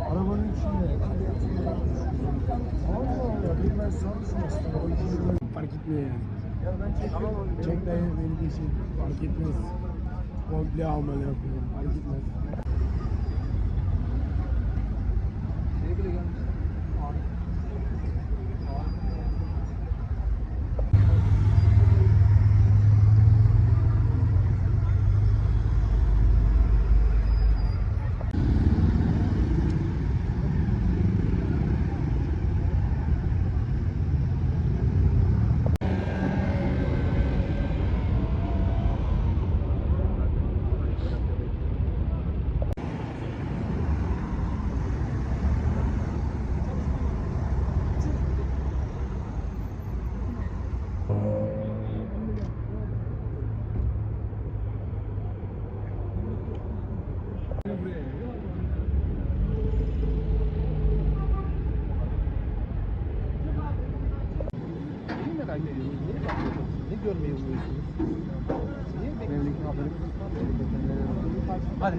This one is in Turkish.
arabanın içinde. Allah Allah, bir ben sarmışım aslında. Fark etmiyor yani. Ya ben çekiyorum. Çek dayı benim için fark etmez. Komple almalı yapıyorum, fark etmez. Merak ediyorsunuz? Neyi bakıyorsunuz? Ne görmeyi umuyorsunuz? Niye bekliyorsunuz? Hadi.